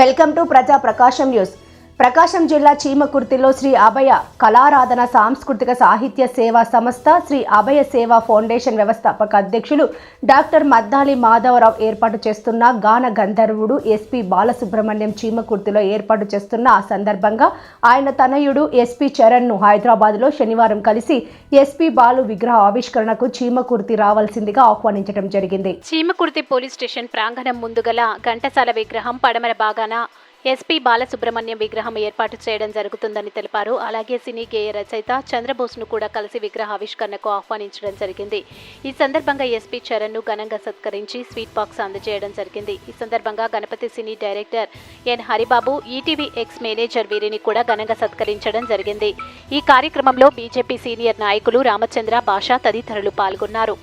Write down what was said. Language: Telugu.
వెల్కమ్ టు ప్రజా ప్రకాశం న్యూస్. ప్రకాశం జిల్లా చీమకుర్తిలో శ్రీ అభయ కళారాధన సాంస్కృతిక సాహిత్య సేవా సంస్థ శ్రీ అభయ సేవా ఫౌండేషన్ వ్యవస్థాపక అధ్యక్షులు డాక్టర్ మద్దాలి మాధవరావు ఏర్పాటు చేస్తున్న గాన గంధర్వుడు ఎస్పీ బాలసుబ్రహ్మణ్యం చీమకుర్తిలో ఏర్పాటు చేస్తున్న ఆ సందర్భంగా ఆయన తనయుడు ఎస్పీ చరణ్ను హైదరాబాద్లో శనివారం కలిసి ఎస్పీ బాలు విగ్రహ ఆవిష్కరణకు చీమకుర్తి రావాల్సిందిగా ఆహ్వానించడం జరిగింది. చీమకుర్తి పోలీస్ స్టేషన్ ప్రాంగణం ముందుగల ఘంటసాల విగ్రహం పడమర భాగాన ఎస్పీ బాలసుబ్రహ్మణ్యం విగ్రహం ఏర్పాటు చేయడం జరుగుతుందని తెలిపారు. అలాగే సినీ గేయ రచయిత చంద్రబోస్ను కూడా కలిసి విగ్రహ ఆవిష్కరణకు ఆహ్వానించడం జరిగింది. ఈ సందర్భంగా ఎస్పీ చరణ్ను ఘనంగా సత్కరించి స్వీట్ బాక్స్ అందజేయడం జరిగింది. ఈ సందర్భంగా Ganapati cine director N. Haribabu ETV ex manager వీరిని కూడా ఘనంగా సత్కరించడం జరిగింది. ఈ కార్యక్రమంలో బీజేపీ సీనియర్ నాయకులు రామచంద్ర భాష తదితరులు పాల్గొన్నారు.